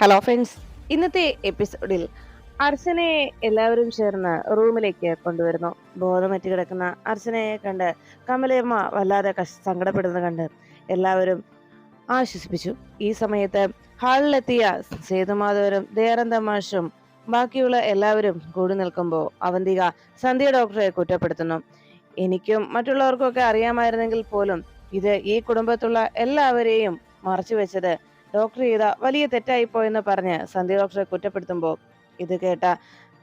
Hello friends ഇന്നത്തെ എപ്പിസോഡിൽ അർച്ചനയെ എല്ലാവരും ചേർന്ന് റൂമിലേക്ക് കൊണ്ടുവരുന്നു. ബോധമറ്റ് കിടക്കുന്ന അർച്ചനയെ കണ്ട് കമലയമ്മ വല്ലാതെ സങ്കടപ്പെടുന്നത് കണ്ട് എല്ലാവരും ആശ്വസിപ്പിച്ചു. ഈ സമയത്ത് ഹാളിലെത്തിയ സേതുമാധവരും ദേറം തമാഷും ബാക്കിയുള്ള എല്ലാവരും കൂടി നിൽക്കുമ്പോൾ അവന്തിക സന്ധ്യ ഡോക്ടറെ കുറ്റപ്പെടുത്തുന്നു. എനിക്കും മറ്റുള്ളവർക്കും ഒക്കെ അറിയാമായിരുന്നെങ്കിൽ പോലും ഇത് ഈ കുടുംബത്തുള്ള എല്ലാവരെയും മറച്ചു വെച്ചത് ഡോക്ടർ ചെയ്ത വലിയ തെറ്റായിപ്പോയെന്ന് പറഞ്ഞ് സന്ധ്യ ഡോക്ടറെ കുറ്റപ്പെടുത്തുമ്പോൾ ഇത് കേട്ട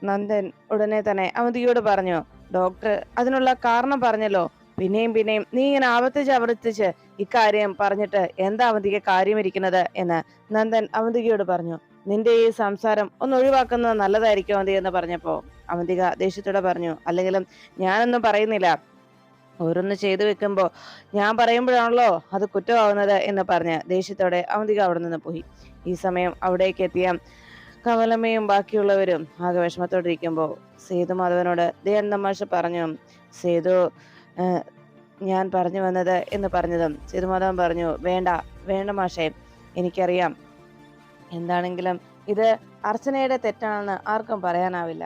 നന്ദൻ ഉടനെ തന്നെ അവന്തിയോട് പറഞ്ഞു ഡോക്ടർ അതിനുള്ള കാരണം പറഞ്ഞല്ലോ. പിന്നെയും പിന്നെയും നീ ഇങ്ങനെ ആവർത്തിച്ച് ആവർത്തിച്ച് ഇക്കാര്യം പറഞ്ഞിട്ട് എന്താ അവന്തിക്ക് കാര്യമിരിക്കുന്നത്? എന്ന് നന്ദൻ അവന്തികയോട് പറഞ്ഞു നിന്റെ ഈ സംസാരം ഒന്ന് ഒഴിവാക്കുന്നത് നല്ലതായിരിക്കും അവന്തി എന്ന് പറഞ്ഞപ്പോ അവന്തിക ദേഷ്യത്തോടെ പറഞ്ഞു അല്ലെങ്കിലും ഞാനൊന്നും പറയുന്നില്ല. ഓരോന്ന് ചെയ്തു വെക്കുമ്പോൾ ഞാൻ പറയുമ്പോഴാണല്ലോ അത് കുറ്റമാവുന്നത് എന്ന് പറഞ്ഞ് ദേഷ്യത്തോടെ അവന്തിക അവിടെ നിന്ന് പോയി. ഈ സമയം അവിടേക്ക് എത്തിയ കമലമ്മയും ബാക്കിയുള്ളവരും ആകെ വിഷമത്തോടിരിക്കുമ്പോൾ സേതു മാധവനോട് ദയാനന്ദ തമാശ പറഞ്ഞു സേതു ഞാൻ പറഞ്ഞു വന്നത് എന്ന് പറഞ്ഞതും സേതു മാധവൻ പറഞ്ഞു വേണ്ട വേണ്ട മാഷേ എനിക്കറിയാം. എന്താണെങ്കിലും ഇത് അർച്ചനയുടെ തെറ്റാണെന്ന് ആർക്കും പറയാനാവില്ല.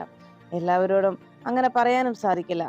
എല്ലാവരോടും അങ്ങനെ പറയാനും സാധിക്കില്ല.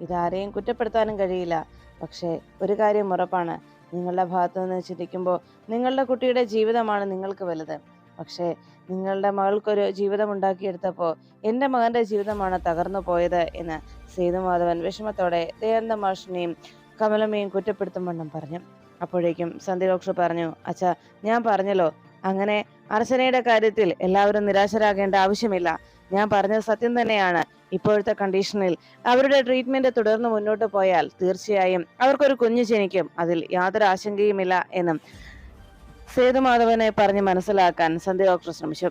ഇതാരെയും കുറ്റപ്പെടുത്താനും കഴിയില്ല. പക്ഷേ ഒരു കാര്യം ഉറപ്പാണ്. നിങ്ങളുടെ ഭാഗത്തു നിന്ന് ചിന്തിക്കുമ്പോൾ നിങ്ങളുടെ കുട്ടിയുടെ ജീവിതമാണ് നിങ്ങൾക്ക് വലുത്. പക്ഷേ നിങ്ങളുടെ മകൾക്കൊരു ജീവിതം ഉണ്ടാക്കിയെടുത്തപ്പോൾ എന്റെ മകന്റെ ജീവിതമാണ് തകർന്നു പോയത് എന്ന് സേതുമാധവൻ വിഷമത്തോടെ ദയാനന്ദ മാഷിനെയും കമലമ്മയും കുറ്റപ്പെടുത്തുമെന്നും പറഞ്ഞു. അപ്പോഴേക്കും ഡോക്ടർ പറഞ്ഞു അച്ഛാ ഞാൻ പറഞ്ഞല്ലോ. അങ്ങനെ അർച്ചനയുടെ കാര്യത്തിൽ എല്ലാവരും നിരാശരാകേണ്ട ആവശ്യമില്ല. ഞാൻ പറഞ്ഞത് സത്യം തന്നെയാണ്. ഇപ്പോഴത്തെ കണ്ടീഷനിൽ അവരുടെ ട്രീറ്റ്മെന്റ് തുടർന്ന് മുന്നോട്ട് പോയാൽ തീർച്ചയായും അവർക്കൊരു കുഞ്ഞു ജനിക്കും. അതിൽ യാതൊരു ആശങ്കയുമില്ല എന്നും സേതുമാധവനെ പറഞ്ഞ് മനസ്സിലാക്കാൻ സന്ധ്യ ഡോക്ടർ ശ്രമിച്ചു.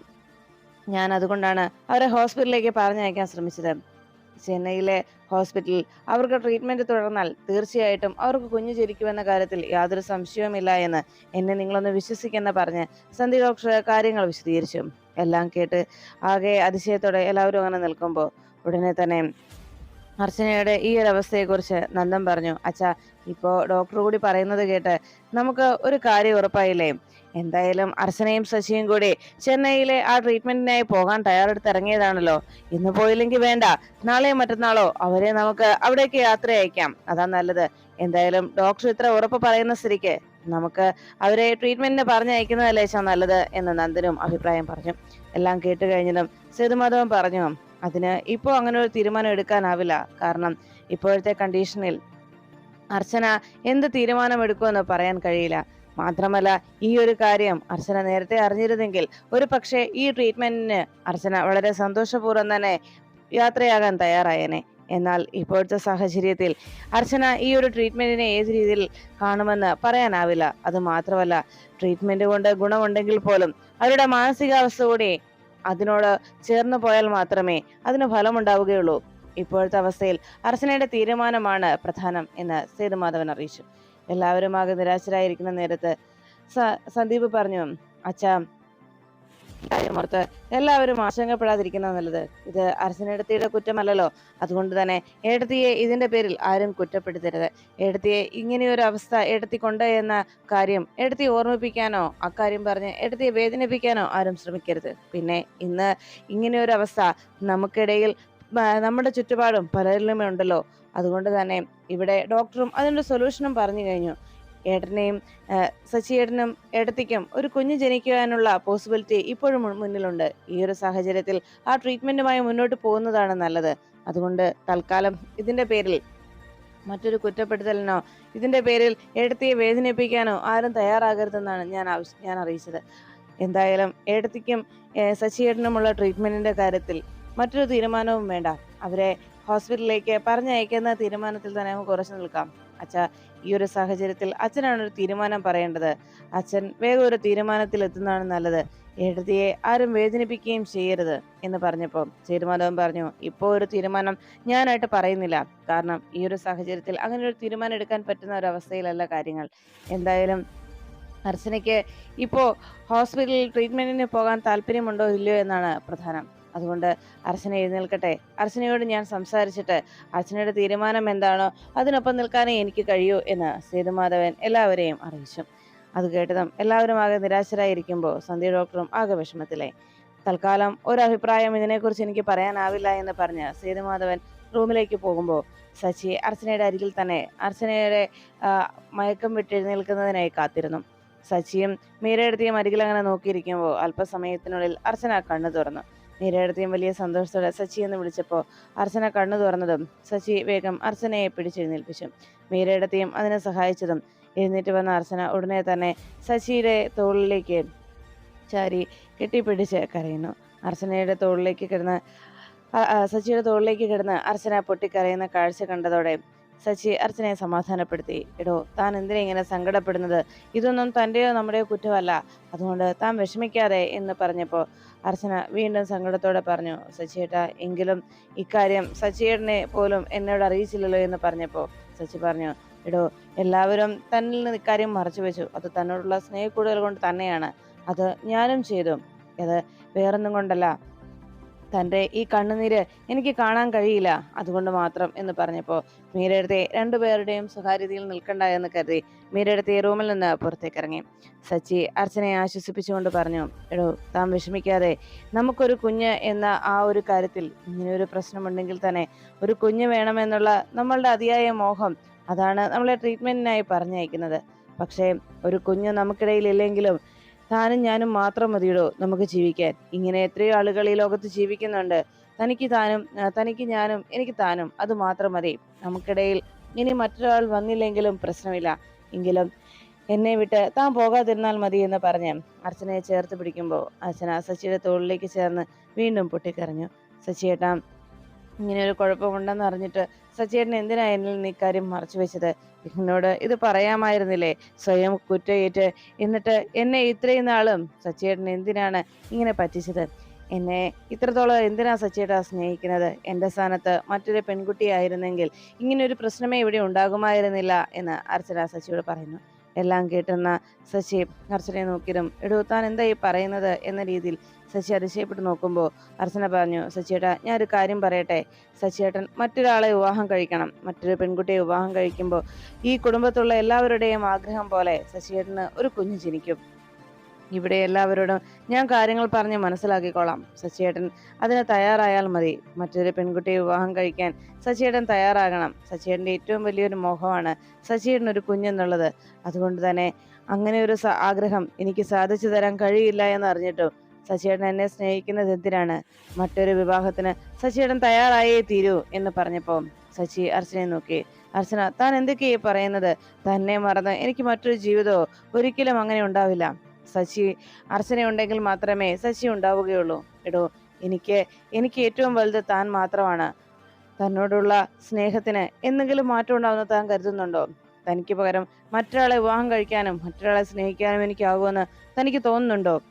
ഞാൻ അതുകൊണ്ടാണ് അവരെ ഹോസ്പിറ്റലിലേക്ക് പറഞ്ഞയക്കാൻ ശ്രമിച്ചത്. ചെന്നൈയിലെ ഹോസ്പിറ്റലിൽ അവർക്ക് ട്രീറ്റ്മെന്റ് തുടർന്നാൽ തീർച്ചയായിട്ടും അവർക്ക് കുഞ്ഞു ജനിക്കുമെന്ന കാര്യത്തിൽ യാതൊരു സംശയവുമില്ല എന്ന് എന്നെ നിങ്ങളൊന്ന് വിശ്വസിക്കെന്ന് പറഞ്ഞ് സന്ധ്യ ഡോക്ടർ കാര്യങ്ങൾ വിശദീകരിച്ചു. എല്ലാം കേട്ട് ആകെ അതിശയത്തോടെ എല്ലാവരും അങ്ങനെ നിൽക്കുമ്പോൾ ഉടനെ തന്നെ അർച്ചനയുടെ ഈ ഒരു അവസ്ഥയെക്കുറിച്ച് നന്ദൻ പറഞ്ഞു. അച്ഛാ ഇപ്പോ ഡോക്ടർ കൂടി പറയുന്നത് കേട്ട് നമുക്ക് ഒരു കാര്യം ഉറപ്പായില്ലേ? എന്തായാലും അർച്ചനയും ശശിയും കൂടി ചെന്നൈയിലെ ആ ട്രീറ്റ്മെന്റിനായി പോകാൻ തയ്യാറെടുത്ത് ഇറങ്ങിയതാണല്ലോ. ഇന്ന് പോയില്ലെങ്കിൽ വേണ്ട. നാളെയോ മറ്റന്നാളോ അവരെ നമുക്ക് അവിടേക്ക് യാത്ര അയക്കാം. അതാ നല്ലത്. എന്തായാലും ഡോക്ടർ ഇത്ര ഉറപ്പ് പറയുന്ന സ്ഥിതിക്ക് നമുക്ക് അവരെ ട്രീറ്റ്മെന്റിന് പറഞ്ഞയക്കുന്നതല്ലേ നല്ലത്? എന്ന് നന്ദനും അഭിപ്രായം പറഞ്ഞു. എല്ലാം കേട്ട് കഴിഞ്ഞതും സേതുമാധവൻ പറഞ്ഞു. അതിന് ഇപ്പോൾ അങ്ങനെ ഒരു തീരുമാനം എടുക്കാനാവില്ല. കാരണം ഇപ്പോഴത്തെ കണ്ടീഷനിൽ അർച്ചന എന്ത് തീരുമാനം എടുക്കുമെന്ന് പറയാൻ കഴിയില്ല. മാത്രമല്ല ഈ ഒരു കാര്യം അർച്ചന നേരത്തെ അറിഞ്ഞിരുന്നെങ്കിൽ ഒരു പക്ഷേ ഈ ട്രീറ്റ്മെന്റിന് അർച്ചന വളരെ സന്തോഷപൂർവം തന്നെ യാത്രയാകാൻ തയ്യാറായേനെ. എന്നാൽ ഇപ്പോഴത്തെ സാഹചര്യത്തിൽ അർച്ചന ഈ ഒരു ട്രീറ്റ്മെന്റിനെ ഏത് രീതിയിൽ കാണുമെന്ന് പറയാനാവില്ല. അത് മാത്രമല്ല ട്രീറ്റ്മെന്റ് കൊണ്ട് ഗുണമുണ്ടെങ്കിൽ പോലും അവരുടെ മാനസികാവസ്ഥ കൂടി അതിനോട് ചേർന്ന് പോയാൽ മാത്രമേ അതിന് ഫലമുണ്ടാവുകയുള്ളൂ. ഇപ്പോഴത്തെ അവസ്ഥയിൽ അർച്ചനയുടെ തീരുമാനമാണ് പ്രധാനം എന്ന് സേതുമാധവൻ അറിയിച്ചു. എല്ലാവരും ആകെ നിരാശരായിരിക്കുന്ന നേരത്ത് സന്ദീപ് പറഞ്ഞു അച്ഛാ കാര്യമോർത്ത് എല്ലാവരും ആശങ്കപ്പെടാതിരിക്കുന്ന നല്ലത്. ഇത് അർച്ചനയുടെ കുറ്റമല്ലല്ലോ. അതുകൊണ്ട് തന്നെ ഏടത്തിയെ ഇതിന്റെ പേരിൽ ആരും കുറ്റപ്പെടുത്തരുത്. ഏടത്തിയെ ഇങ്ങനെയൊരു അവസ്ഥ ഏടത്തി കൊണ്ട് എന്ന കാര്യം ഏടത്തി ഓർമ്മിപ്പിക്കാനോ അക്കാര്യം പറഞ്ഞ് ഏടത്തിയെ വേദനിപ്പിക്കാനോ ആരും ശ്രമിക്കരുത്. പിന്നെ ഇന്ന് ഇങ്ങനെയൊരു അവസ്ഥ നമുക്കിടയിൽ നമ്മുടെ ചുറ്റുപാടും പലരിലും ഉണ്ടല്ലോ. അതുകൊണ്ട് തന്നെ ഇവിടെ ഡോക്ടറും അതിന്റെ സൊല്യൂഷനും പറഞ്ഞു കഴിഞ്ഞു. ഏട്ടനെയും സച്ചിയേട്ടനും ഏട്ടത്തിക്കും ഒരു കുഞ്ഞ് ജനിക്കുവാനുള്ള പോസിബിലിറ്റി ഇപ്പോഴും മുന്നിലുണ്ട്. ഈ ഒരു സാഹചര്യത്തിൽ ആ ട്രീറ്റ്മെന്റുമായി മുന്നോട്ട് പോകുന്നതാണ് നല്ലത്. അതുകൊണ്ട് തൽക്കാലം ഇതിന്റെ പേരിൽ മറ്റൊരു കുറ്റപ്പെടുത്തലിനോ ഇതിന്റെ പേരിൽ ഏടത്തിയെ വേദനിപ്പിക്കാനോ ആരും തയ്യാറാകരുതെന്നാണ് ഞാൻ ആവശ്യം ഞാൻ അറിയിച്ചത്. എന്തായാലും ഏടത്തിക്കും ഏഹ്, സച്ചിയേട്ടനുമുള്ള ട്രീറ്റ്മെന്റിന്റെ കാര്യത്തിൽ മറ്റൊരു തീരുമാനവും വേണ്ട. അവരെ ഹോസ്പിറ്റലിലേക്ക് പറഞ്ഞയക്കുന്ന തീരുമാനത്തിൽ തന്നെ നമുക്ക് ഉറച്ചു നിൽക്കാം. അച്ഛ ഈ ഒരു സാഹചര്യത്തിൽ അച്ഛനാണ് ഒരു തീരുമാനം പറയേണ്ടത്. അച്ഛൻ വേഗം ഒരു തീരുമാനത്തിൽ എത്തുന്നതാണ് നല്ലത്. എഴുതിയെ ആരും വേദനിപ്പിക്കുകയും ചെയ്യരുത് എന്ന് പറഞ്ഞപ്പോൾ തീരുമാനവും പറഞ്ഞു ഇപ്പോൾ ഒരു തീരുമാനം ഞാനായിട്ട് പറയുന്നില്ല. കാരണം ഈ ഒരു സാഹചര്യത്തിൽ അങ്ങനെ ഒരു തീരുമാനം എടുക്കാൻ പറ്റുന്ന ഒരു അവസ്ഥയിലല്ല കാര്യങ്ങൾ. എന്തായാലും അർച്ചനയ്ക്ക് ഇപ്പോൾ ഹോസ്പിറ്റലിൽ ട്രീറ്റ്മെന്റിന് പോകാൻ താല്പര്യമുണ്ടോ ഇല്ലയോ എന്നാണ് പ്രധാനം. അതുകൊണ്ട് അർച്ചന എഴുന്നേൽക്കട്ടെ. അർച്ചനയോട് ഞാൻ സംസാരിച്ചിട്ട് അർച്ചനയുടെ തീരുമാനം എന്താണോ അതിനൊപ്പം നിൽക്കാനേ എനിക്ക് കഴിയൂ എന്ന് സേതുമാധവൻ എല്ലാവരെയും അറിയിച്ചു. അത് കേട്ടതും എല്ലാവരും ആകെ നിരാശരായിരിക്കുമ്പോൾ സന്ധ്യ ഡോക്ടറും ആകെ വിഷമത്തിലായി. തൽക്കാലം ഒരഭിപ്രായം ഇതിനെക്കുറിച്ച് എനിക്ക് പറയാനാവില്ല എന്ന് പറഞ്ഞ് സേതുമാധവൻ റൂമിലേക്ക് പോകുമ്പോൾ സച്ചി അർച്ചനയുടെ അരികിൽ തന്നെ അർച്ചനയുടെ മയക്കം വിട്ടെഴുന്നേൽക്കുന്നതിനായി കാത്തിരുന്നു. സച്ചിയും മീരയെടുത്തിയും അരികിൽ അങ്ങനെ നോക്കിയിരിക്കുമ്പോൾ അല്പസമയത്തിനുള്ളിൽ അർച്ചന കണ്ണു തുറന്നു. മീരയെടുത്തിയും വലിയ സന്തോഷത്തോടെ സച്ചി എന്ന് വിളിച്ചപ്പോൾ അർച്ചന കണ്ണു തുറന്നതും സച്ചി വേഗം അർച്ചനയെ പിടിച്ചെഴുന്നേൽപ്പിച്ചു. മീരയെടുത്തിയും അതിനെ സഹായിച്ചതും എഴുന്നേറ്റ് വന്ന അർച്ചന ഉടനെ തന്നെ സച്ചിയുടെ തോളിലേക്ക് ചാരി കെട്ടിപ്പിടിച്ച് കരയുന്നു. അർച്ചനയുടെ തോളിലേക്ക് കിടന്ന് സച്ചിയുടെ തോളിലേക്ക് കിടന്ന് അർച്ചന പൊട്ടിക്കരയുന്ന കാഴ്ച കണ്ടതോടെ സച്ചി അർച്ചനയെ സമാധാനപ്പെടുത്തി. എടോ താൻ എന്തിനാ ഇങ്ങനെ സങ്കടപ്പെടുന്നത്? ഇതൊന്നും തന്റെയോ നമ്മുടെയോ കുറ്റമല്ല. അതുകൊണ്ട് താൻ വിഷമിക്കാതെ എന്ന് പറഞ്ഞപ്പോൾ അർച്ചന വീണ്ടും സങ്കടത്തോടെ പറഞ്ഞു സച്ചിയേട്ട എങ്കിലും ഇക്കാര്യം സച്ചിയേട്ടനെ പോലും എന്നോട് അറിയിച്ചില്ലല്ലോ എന്ന് പറഞ്ഞപ്പോൾ സച്ചി പറഞ്ഞു എടോ എല്ലാവരും തന്നിൽ നിന്ന് ഇക്കാര്യം മറച്ചു വെച്ചു. അത് തന്നോടുള്ള സ്നേഹക്കൂടുതൽ കൊണ്ട് തന്നെയാണ്. അത് ഞാനും ചെയ്തു. അത് വേറൊന്നും കൊണ്ടല്ല. തന്റെ ഈ കണ്ണുനീര് എനിക്ക് കാണാൻ കഴിയില്ല. അതുകൊണ്ട് മാത്രം എന്ന് പറഞ്ഞപ്പോൾ മീരടുത്തെ രണ്ടുപേരുടെയും സ്വകാര്യതയിൽ നിൽക്കണ്ട എന്ന് കരുതി മീരടുത്തെ റൂമിൽ നിന്ന് പുറത്തേക്ക് ഇറങ്ങി സച്ചി അർച്ചനയെ ആശ്വസിപ്പിച്ചുകൊണ്ട് പറഞ്ഞു എടോ താൻ വിഷമിക്കാതെ നമുക്കൊരു കുഞ്ഞ് എന്ന ആ ഒരു കാര്യത്തിൽ ഇങ്ങനെ ഒരു പ്രശ്നമുണ്ടെങ്കിൽ തന്നെ ഒരു കുഞ്ഞ് വേണമെന്നുള്ള നമ്മളുടെ അതിയായ മോഹം അതാണ് നമ്മളെ ട്രീറ്റ്മെന്റിനായി പറഞ്ഞയക്കുന്നത്. പക്ഷേ ഒരു കുഞ്ഞ് നമുക്കിടയിൽ ഇല്ലെങ്കിലും താനും ഞാനും മാത്രം മതിയിടോ നമുക്ക് ജീവിക്കാൻ. ഇങ്ങനെ എത്രയോ ആളുകൾ ഈ ലോകത്ത് ജീവിക്കുന്നുണ്ട്. തനിക്ക് താനും തനിക്ക് ഞാനും എനിക്ക് താനും അത് മാത്രം മതി. നമുക്കിടയിൽ ഇനി മറ്റൊരാൾ വന്നില്ലെങ്കിലും പ്രശ്നമില്ല. എങ്കിലും എന്നെ വിട്ട് താൻ പോകാതിരുന്നാൽ മതി എന്ന് പറഞ്ഞ് അർച്ചനയെ ചേർത്ത് പിടിക്കുമ്പോൾ അർച്ചന സച്ചിയുടെ തോളിലേക്ക് ചേർന്ന് വീണ്ടും പൊട്ടിക്കരഞ്ഞു. സച്ചിയേട്ടാ ഇങ്ങനെ ഒരു കുഴപ്പമുണ്ടെന്ന് അറിഞ്ഞിട്ട് സച്ചേട്ടൻ എന്തിനാ എന്നിൽ നിന്ന് ഇക്കാര്യം മറച്ചു വെച്ചത്? എന്നോട് ഇത് പറയാമായിരുന്നില്ലേ? സ്വയം കുറ്റയേറ്റ്. എന്നിട്ട് എന്നെ ഇത്രയും നാളും സച്ചേട്ടൻ എന്തിനാണ് ഇങ്ങനെ പറ്റിച്ചത്? എന്നെ ഇത്രത്തോളം എന്തിനാ സച്ചേട്ടാ സ്നേഹിക്കുന്നത്? എന്റെ സ്ഥാനത്ത് മറ്റൊരു പെൺകുട്ടിയായിരുന്നെങ്കിൽ ഇങ്ങനെ ഒരു പ്രശ്നമേ ഇവിടെ ഉണ്ടാകുമായിരുന്നില്ല എന്ന് അർച്ചന സച്ചിയോട് പറയുന്നു. എല്ലാം കേട്ടുന്ന ശശി അർച്ചനയെ നോക്കിയതും എടുത്താൻ താൻ എന്താ ഈ പറയുന്നത്? എന്ന രീതിയിൽ ശശി അതിശയപ്പെട്ട് നോക്കുമ്പോൾ അർച്ചന പറഞ്ഞു ശശിയേട്ടാ ഞാൻ ഒരു കാര്യം പറയട്ടെ. ശശിയേട്ടൻ മറ്റൊരാളെ വിവാഹം കഴിക്കണം. മറ്റൊരു പെൺകുട്ടിയെ വിവാഹം കഴിക്കുമ്പോൾ ഈ കുടുംബത്തുള്ള എല്ലാവരുടെയും ആഗ്രഹം പോലെ ശശിയേട്ടന് ഒരു കുഞ്ഞ് ജനിക്കും. ഇവിടെ എല്ലാവരോടും ഞാൻ കാര്യങ്ങൾ പറഞ്ഞ് മനസ്സിലാക്കിക്കോളാം സച്ചിയേട്ടൻ. അതിന് തയ്യാറായാൽ മതി. മറ്റൊരു പെൺകുട്ടിയെ വിവാഹം കഴിക്കാൻ സച്ചിയേട്ടൻ തയ്യാറാകണം. സച്ചിയേട്ടന്റെ ഏറ്റവും വലിയൊരു മോഹമാണ് സച്ചിയേട്ടൻ ഒരു കുഞ്ഞെന്നുള്ളത്. അതുകൊണ്ട് തന്നെ അങ്ങനെ ഒരു ആഗ്രഹം എനിക്ക് സാധിച്ചു തരാൻ കഴിയില്ല എന്ന് അറിഞ്ഞിട്ടും സച്ചിയേട്ടൻ എന്നെ സ്നേഹിക്കുന്നത് എന്തിനാണ്? മറ്റൊരു വിവാഹത്തിന് സച്ചിയേട്ടൻ തയ്യാറായേ തീരൂ എന്ന് പറഞ്ഞപ്പോൾ സച്ചി അർച്ചനെ നോക്കി. അർച്ചന താൻ എന്തൊക്കെയാ പറയുന്നത്? തന്നെ മറന്ന് എനിക്ക് മറ്റൊരു ജീവിതമോ? ഒരിക്കലും അങ്ങനെ ഉണ്ടാവില്ല. സച്ചി അർച്ചന ഉണ്ടെങ്കിൽ മാത്രമേ ശശി ഉണ്ടാവുകയുള്ളൂ. എടോ എനിക്ക് എനിക്ക് ഏറ്റവും വലുത് താൻ മാത്രമാണ്. തന്നോടുള്ള സ്നേഹത്തിന് എന്തെങ്കിലും മാറ്റം ഉണ്ടാവുന്ന താൻ കരുതുന്നുണ്ടോ? തനിക്ക് പകരം മറ്റൊരാളെ വിവാഹം കഴിക്കാനും മറ്റൊരാളെ സ്നേഹിക്കാനും എനിക്കാകുമെന്ന് തനിക്ക് തോന്നുന്നുണ്ടോ?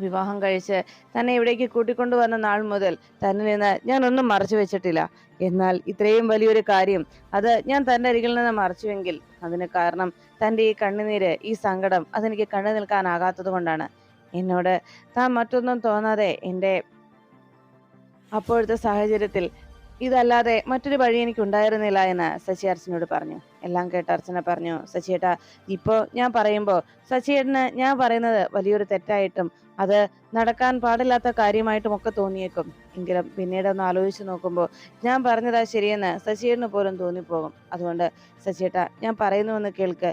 വിവാഹം കഴിച്ച് തന്നെ ഇവിടേക്ക് കൂട്ടിക്കൊണ്ടുവന്ന നാൾ മുതൽ തന്നിൽ നിന്ന് ഞാൻ ഒന്നും മറച്ചു വെച്ചിട്ടില്ല. എന്നാൽ ഇത്രയും വലിയൊരു കാര്യം അത് ഞാൻ തന്റെ അരികിൽ നിന്ന് മറച്ചുവെങ്കിൽ അതിന് കാരണം തന്റെ ഈ കണ്ണുനീര് ഈ സങ്കടം അതെനിക്ക് കണ്ടു നിൽക്കാനാകാത്തത് കൊണ്ടാണ്. എന്നോട് താൻ മറ്റൊന്നും തോന്നാതെ എന്റെ അപ്പോഴത്തെ സാഹചര്യത്തിൽ ഇതല്ലാതെ മറ്റൊരു വഴി എനിക്ക് ഉണ്ടായിരുന്നില്ല എന്ന് സച്ചി അർച്ചനോട് പറഞ്ഞു. എല്ലാം കേട്ട് അർച്ചന പറഞ്ഞു സച്ചിയേട്ടാ ഇപ്പോൾ ഞാൻ പറയുമ്പോൾ സച്ചിയേട്ടന് ഞാൻ പറയുന്നത് വലിയൊരു തെറ്റായിട്ടും അത് നടക്കാൻ പാടില്ലാത്ത കാര്യമായിട്ടും ഒക്കെ തോന്നിയേക്കും. എങ്കിലും പിന്നീട് ഒന്ന് ആലോചിച്ച് നോക്കുമ്പോൾ ഞാൻ പറഞ്ഞതാ ശരിയെന്ന് സച്ചിയേട്ടന് പോലും തോന്നിപ്പോകും. അതുകൊണ്ട് സച്ചിയേട്ട ഞാൻ പറയുന്നുവെന്ന് കേൾക്ക്.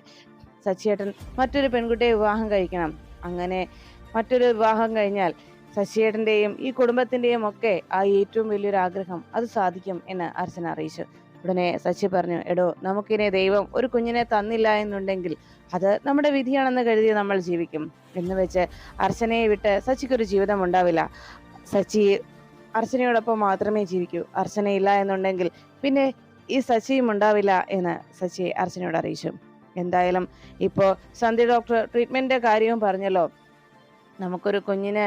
സച്ചിയേട്ടൻ മറ്റൊരു പെൺകുട്ടിയെ വിവാഹം കഴിക്കണം. അങ്ങനെ മറ്റൊരു വിവാഹം കഴിഞ്ഞാൽ ശശിയേട്ടന്റെയും ഈ കുടുംബത്തിന്റെയും ഒക്കെ ആ ഏറ്റവും വലിയൊരു ആഗ്രഹം അത് സാധിക്കും എന്ന് അർച്ചന അറിയിച്ചു. ഉടനെ സച്ചി പറഞ്ഞു എടോ നമുക്കിനെ ദൈവം ഒരു കുഞ്ഞിനെ തന്നില്ല എന്നുണ്ടെങ്കിൽ അത് നമ്മുടെ വിധിയാണെന്ന് കരുതി നമ്മൾ ജീവിക്കും. എന്ന് വെച്ച് അർച്ചനയെ വിട്ട് സച്ചിക്കൊരു ജീവിതം ഉണ്ടാവില്ല. സച്ചി അർച്ചനയോടൊപ്പം മാത്രമേ ജീവിക്കൂ. അർച്ചനയില്ല എന്നുണ്ടെങ്കിൽ പിന്നെ ഈ സച്ചിയും ഉണ്ടാവില്ല എന്ന് സച്ചി അർച്ചനയോട് അറിയിച്ചു. എന്തായാലും ഇപ്പോൾ സന്ധ്യ ഡോക്ടർ ട്രീറ്റ്മെന്റിന്റെ കാര്യവും പറഞ്ഞല്ലോ. നമുക്കൊരു കുഞ്ഞിന്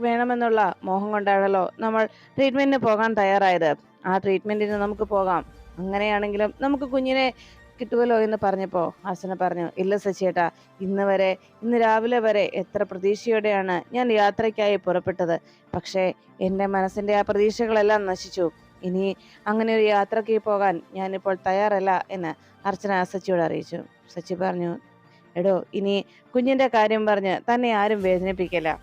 വേണമെന്നുള്ള മോഹം കൊണ്ടാണല്ലോ നമ്മൾ ട്രീറ്റ്മെന്റിന് പോകാൻ തയ്യാറായത്. ആ ട്രീറ്റ്മെന്റിന് നമുക്ക് പോകാം. അങ്ങനെയാണെങ്കിലും നമുക്ക് കുഞ്ഞിനെ കിട്ടുമല്ലോ എന്ന് പറഞ്ഞപ്പോൾ ഹസന പറഞ്ഞു ഇല്ല സച്ചിയേട്ടാ ഇന്ന് വരെ ഇന്ന് രാവിലെ വരെ എത്ര പ്രതീക്ഷയോടെയാണ് ഞാൻ യാത്രയ്ക്കായി പുറപ്പെട്ടത്. പക്ഷേ എന്റെ മനസ്സിന്റെ ആ പ്രതീക്ഷകളെല്ലാം നശിച്ചു. ഇനി അങ്ങനെ ഒരു യാത്രയ്ക്ക് പോകാൻ ഞാനിപ്പോൾ തയ്യാറല്ല എന്ന് അർച്ചന സച്ചിയോട് അറിയിച്ചു. സച്ചി പറഞ്ഞു എടോ ഇനി കുഞ്ഞിന്റെ കാര്യം പറഞ്ഞ് തന്നെ ആരും വേദനിപ്പിക്കില്ല.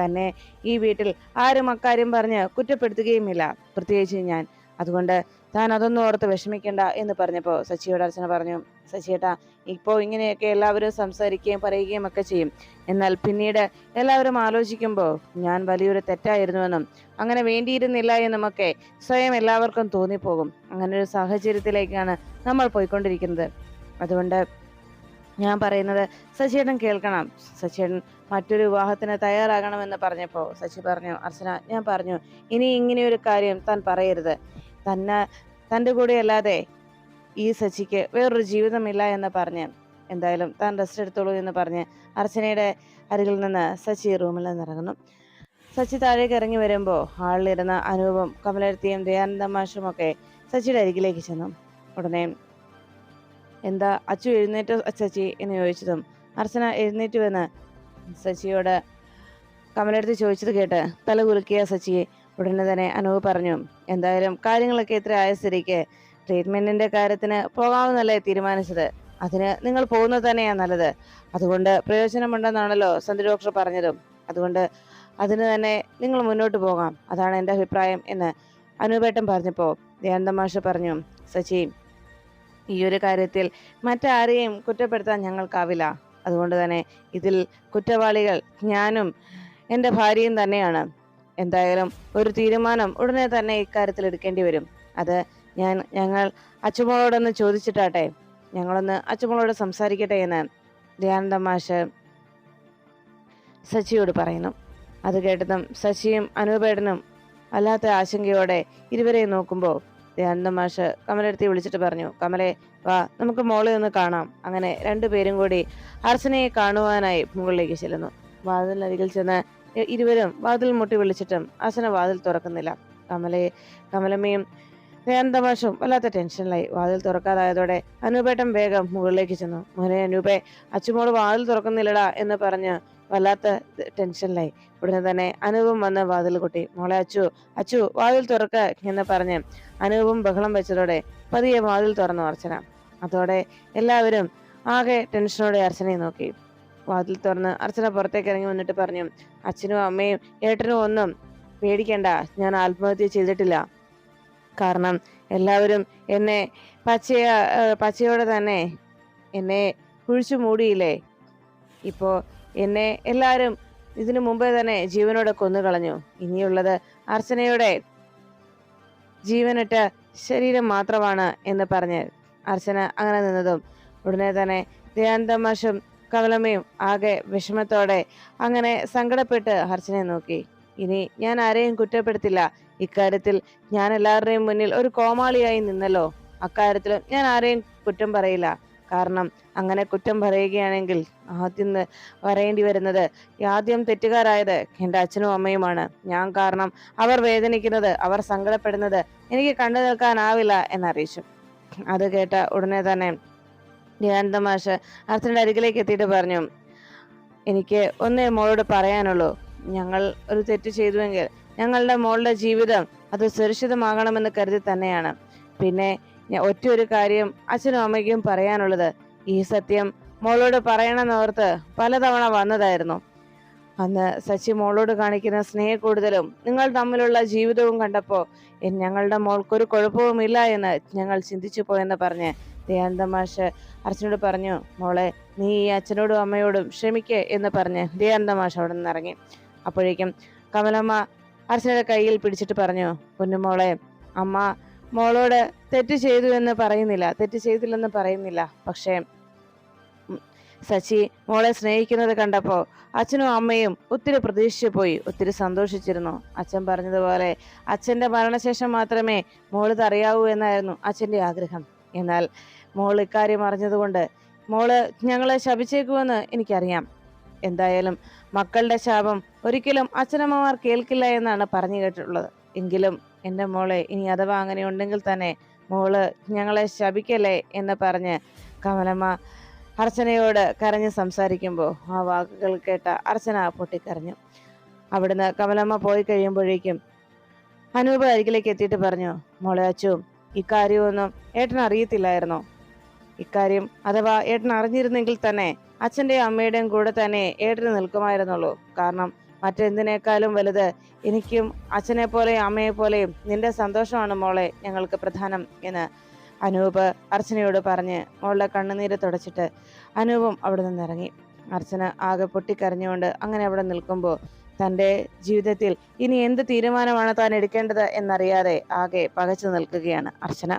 തന്നെ ഈ വീട്ടിൽ ആരും അക്കാര്യം പറഞ്ഞ് കുറ്റപ്പെടുത്തുകയുമില്ല. പ്രത്യേകിച്ച് ഞാൻ അതുകൊണ്ട് താൻ അതൊന്നും ഓർത്ത് വിഷമിക്കേണ്ട എന്ന് പറഞ്ഞപ്പോൾ സച്ചിയോട് അർച്ചന പറഞ്ഞു സച്ചിയേട്ടാ ഇപ്പോൾ ഇങ്ങനെയൊക്കെ എല്ലാവരും സംസാരിക്കുകയും പറയുകയും ഒക്കെ ചെയ്യും. എന്നാൽ പിന്നീട് എല്ലാവരും ആലോചിക്കുമ്പോൾ ഞാൻ വലിയൊരു തെറ്റായിരുന്നുവെന്നും അങ്ങനെ വേണ്ടിയിരുന്നില്ല എന്നുമൊക്കെ സ്വയം എല്ലാവർക്കും തോന്നിപ്പോകും. അങ്ങനെ ഒരു സാഹചര്യത്തിലേക്കാണ് നമ്മൾ പോയിക്കൊണ്ടിരിക്കുന്നത്. അതുകൊണ്ട് ഞാൻ പറയുന്നത് സച്ചിയേട്ടൻ കേൾക്കണം. സച്ചിയേട്ടൻ മറ്റൊരു വിവാഹത്തിന് തയ്യാറാകണമെന്ന് പറഞ്ഞപ്പോൾ സച്ചി പറഞ്ഞു അർച്ചന ഞാൻ പറഞ്ഞു ഇനി ഇങ്ങനെയൊരു കാര്യം താൻ പറയരുത്. തന്നെ തന്റെ കൂടെ അല്ലാതെ ഈ സച്ചിക്ക് വേറൊരു ജീവിതമില്ല എന്ന് പറഞ്ഞ് എന്തായാലും താൻ റെസ്റ്റ് എടുത്തോളൂ എന്ന് പറഞ്ഞ് അർച്ചനയുടെ അരികിൽ നിന്ന് സച്ചി റൂമിൽ നിന്ന് ഇറങ്ങുന്നു സച്ചി താഴേക്ക് ഇറങ്ങി വരുമ്പോൾ ഹാളിലിരുന്ന അനൂപും കമലരത്തിയും ദയാനന്ദ മാഷും ഒക്കെ സച്ചിയുടെ അരികിലേക്ക് ചെന്നു. ഉടനെ എന്താ അച്ചു എഴുന്നേറ്റ് സച്ചി? എന്ന് ചോദിച്ചതും അർച്ചന എഴുന്നേറ്റുവെന്ന് സച്ചിയോട് കമലെടുത്ത് ചോദിച്ചത് കേട്ട് തല കുലുക്കിയ സച്ചിയെ ഉടനെ തന്നെ അനൂപ് പറഞ്ഞു എന്തായാലും കാര്യങ്ങളൊക്കെ ഇത്ര ആയ സ്ഥിതിക്ക് ട്രീറ്റ്മെന്റിന്റെ കാര്യത്തിന് പോകാമെന്നല്ലേ തീരുമാനിച്ചത്? അതിന് നിങ്ങൾ പോകുന്നത് തന്നെയാണ് നല്ലത്. അതുകൊണ്ട് പ്രയോജനമുണ്ടെന്നാണല്ലോ സന്ധി ഡോക്ടർ പറഞ്ഞതും. അതുകൊണ്ട് അതിന് തന്നെ നിങ്ങൾ മുന്നോട്ട് പോകാം. അതാണ് എന്റെ അഭിപ്രായം എന്ന് അനുപേട്ടൻ പറഞ്ഞപ്പോൾ മാഷ് പറഞ്ഞു സച്ചി ഈ ഒരു കാര്യത്തിൽ മറ്റാരെയും കുറ്റപ്പെടുത്താൻ ഞങ്ങൾക്കാവില്ല. അതുകൊണ്ട് തന്നെ ഇതിൽ കുറ്റവാളികൾ ഞാനും എന്റെ ഭാര്യയും തന്നെയാണ്. എന്തായാലും ഒരു തീരുമാനം ഉടനെ തന്നെ ഇക്കാര്യത്തിൽ എടുക്കേണ്ടി വരും. അത് ഞാൻ ഞങ്ങൾ അച്ചുമോളോടൊന്ന് ചോദിച്ചിട്ടാട്ടെ. ഞങ്ങളൊന്ന് അച്ചുമോളോട് സംസാരിക്കട്ടെ എന്ന് ദയാനന്ദ മാഷ് സച്ചിയോട് പറയുന്നു. അത് കേട്ടതും സച്ചിയും അനൂപേടനും അല്ലാത്ത ആശങ്കയോടെ ഇരുവരെയും നോക്കുമ്പോൾ ദയാനന്ദ മാഷ് കമലെടുത്തി വിളിച്ചിട്ട് പറഞ്ഞു കമലെ വാ നമുക്ക് മോളെ ഒന്ന് കാണാം. അങ്ങനെ രണ്ടുപേരും കൂടി അർച്ചനയെ കാണുവാനായി മുകളിലേക്ക് ചെല്ലുന്നു. വാതിലിനരികിൽ ചെന്ന് ഇരുവരും വാതിൽ മുട്ടി വിളിച്ചിട്ടും അസന വാതിൽ തുറക്കുന്നില്ല. കമലയെ കമലമ്മയും വേന്തമാഷും മാഷും വല്ലാത്ത ടെൻഷനിലായി. വാതിൽ തുറക്കാതായതോടെ അനൂപേട്ടൻ വേഗം മുകളിലേക്ക് ചെന്നു. മോനെ അനൂപേ അച്ഛമോട് വാതിൽ തുറക്കുന്നില്ലടാ എന്ന് പറഞ്ഞ് വല്ലാത്ത ടെൻഷനിലായി. ഉടനെ തന്നെ അനൂപും വന്ന് വാതിൽ കൊട്ടി. മോളെ അച്ചു അച്ചു വാതിൽ തുറക്ക എന്ന് പറഞ്ഞ് അനൂപും ബഹളം വെച്ചതോടെ പതിയെ വാതിൽ തുറന്നു അർച്ചന. അതോടെ എല്ലാവരും ആകെ ടെൻഷനോടെ അർച്ചനയെ നോക്കി. വാതിൽ തുറന്ന് അർച്ചന പുറത്തേക്ക് ഇറങ്ങി വന്നിട്ട് പറഞ്ഞു അച്ഛനും അമ്മയും ഏട്ടനും ഒന്നും പേടിക്കണ്ട ഞാൻ ആത്മഹത്യ ചെയ്തിട്ടില്ല. കാരണം എല്ലാവരും എന്നെ പച്ചയ പച്ചയോടെ തന്നെ എന്നെ കുഴിച്ചു മൂടിയില്ലേ? ഇപ്പോൾ എന്നെ എല്ലാവരും ഇതിനു മുമ്പേ തന്നെ ജീവനോടെ കൊന്നുകളഞ്ഞു ഇനിയുള്ളത് അർച്ചനയുടെ ജീവനിട്ട ശരീരം മാത്രമാണ് എന്ന് പറഞ്ഞ് അർച്ചന അങ്ങനെ നിന്നതും. ഉടനെ തന്നെ ദയാനന്ദമാഷും കമലമ്മയും ആകെ വിഷമത്തോടെ അങ്ങനെ സങ്കടപ്പെട്ട് ഹർഷനെ നോക്കി. ഇനി ഞാൻ ആരെയും കുറ്റപ്പെടുത്തില്ല. ഇക്കാര്യത്തിൽ ഞാൻ എല്ലാവരുടെയും മുന്നിൽ ഒരു കോമാളിയായി നിന്നല്ലോ. അക്കാര്യത്തിലും ഞാൻ ആരെയും കുറ്റം പറയില്ല. കാരണം അങ്ങനെ കുറ്റം പറയുകയാണെങ്കിൽ ആദ്യം പറയേണ്ടി വരുന്നത് ആദ്യം തെറ്റുകാരായത് എന്റെ അച്ഛനും അമ്മയുമാണ്. ഞാൻ കാരണം അവർ വേദനിക്കുന്നത് അവർ സങ്കടപ്പെടുന്നത് എനിക്ക് കണ്ടു നിൽക്കാനാവില്ല എന്നറിയിച്ചു. അത് കേട്ട ഉടനെ തന്നെ ദയാനന്ദ മാഷ് അർച്ചനയുടെ അരികിലേക്ക് എത്തിയിട്ട് പറഞ്ഞു എനിക്ക് ഒന്നേ മോളോട് പറയാനുള്ളൂ. ഞങ്ങൾ ഒരു തെറ്റ് ചെയ്തുവെങ്കിൽ ഞങ്ങളുടെ മോളുടെ ജീവിതം അത് സുരക്ഷിതമാകണമെന്ന് കരുതി തന്നെയാണ്. പിന്നെ ഒറ്റ ഒരു കാര്യം അച്ഛനും അമ്മയ്ക്കും പറയാനുള്ളത്. ഈ സത്യം മോളോട് പറയണമെന്നോർത്ത് പലതവണ വന്നതായിരുന്നു. അന്ന് സച്ചി മോളോട് കാണിക്കുന്ന സ്നേഹ കൂടുതലും നിങ്ങൾ തമ്മിലുള്ള ജീവിതവും കണ്ടപ്പോൾ ഞങ്ങളുടെ മോൾക്കൊരു കുഴപ്പവും ഇല്ല എന്ന് ഞങ്ങൾ ചിന്തിച്ചു പോയെന്ന് പറഞ്ഞ് ദയാനന്ദ അർച്ചനോട് പറഞ്ഞു മോളെ നീ ഈ അച്ഛനോടും അമ്മയോടും ക്ഷമിക്ക് എന്ന് പറഞ്ഞ് ദയാനന്ദ അവിടെ നിന്ന് ഇറങ്ങി. അപ്പോഴേക്കും കമലമ്മ അർച്ചനയുടെ കയ്യിൽ പിടിച്ചിട്ട് പറഞ്ഞു കുഞ്ഞുമോളെ അമ്മ മോളോട് തെറ്റ് ചെയ്തു എന്ന് പറയുന്നില്ല തെറ്റ് ചെയ്തില്ലെന്ന് പറയുന്നില്ല. പക്ഷേ സച്ചി മോളെ സ്നേഹിക്കുന്നത് കണ്ടപ്പോൾ അച്ഛനും അമ്മയും ഒത്തിരി പ്രതീക്ഷിച്ചു പോയി ഒത്തിരി സന്തോഷിച്ചിരുന്നു. അച്ഛൻ പറഞ്ഞതുപോലെ അച്ഛന്റെ മരണശേഷം മാത്രമേ മോളിതറിയാവൂ എന്നായിരുന്നു അച്ഛന്റെ ആഗ്രഹം. എന്നാൽ മോൾ ഇക്കാര്യം അറിഞ്ഞതുകൊണ്ട് മോൾ ഞങ്ങളെ ശപിച്ചേക്കുമെന്ന് എനിക്കറിയാം. എന്തായാലും മക്കളുടെ ശാപം ഒരിക്കലും അച്ഛനമ്മമാർ കേൾക്കില്ല എന്നാണ് പറഞ്ഞു കേട്ടിട്ടുള്ളത്. എങ്കിലും എന്റെ മോളെ ഇനി അഥവാ അങ്ങനെ ഉണ്ടെങ്കിൽ തന്നെ മോൾ ഞങ്ങളെ ശപിക്കല്ലേ എന്ന് പറഞ്ഞ് കമലമ്മ അർച്ചനയോട് കരഞ്ഞ് സംസാരിക്കുമ്പോൾ ആ വാക്കുകൾ കേട്ട അർച്ചന പൊട്ടിക്കരഞ്ഞു. അവിടുന്ന് കമലമ്മ പോയി കഴിയുമ്പോഴേക്കും അനൂപ് അരികിലേക്ക് എത്തിയിട്ട് പറഞ്ഞു മോളെ അച്ചു ഇക്കാര്യമൊന്നും ഏട്ടൻ അറിയത്തില്ലായിരുന്നോ ഇക്കാര്യം അഥവാ ഏട്ടൻ അറിഞ്ഞിരുന്നെങ്കിൽ തന്നെ അച്ഛന്റെയും അമ്മയുടെയും കൂടെ തന്നെ ഏട്ടന് നിൽക്കുമായിരുന്നുള്ളൂ. കാരണം മറ്റെന്തിനേക്കാളും വലുത് എനിക്കും അച്ഛനെ പോലെയും അമ്മയെ പോലെയും നിന്റെ സന്തോഷമാണ് മോളെ ഞങ്ങൾക്ക് പ്രധാനം എന്ന് അനൂപ് അർച്ചനയോട് പറഞ്ഞ് മോളുടെ കണ്ണുനീര് തുടച്ചിട്ട് അനൂപും അവിടെ നിന്നിറങ്ങി. അർച്ചന ആകെ പൊട്ടിക്കരഞ്ഞുകൊണ്ട് അങ്ങനെ അവിടെ നിൽക്കുമ്പോൾ തന്റെ ജീവിതത്തിൽ ഇനി എന്ത് തീരുമാനമാണ് താൻ എടുക്കേണ്ടത് എന്നറിയാതെ ആകെ പകച്ചു നിൽക്കുകയാണ് അർച്ചന.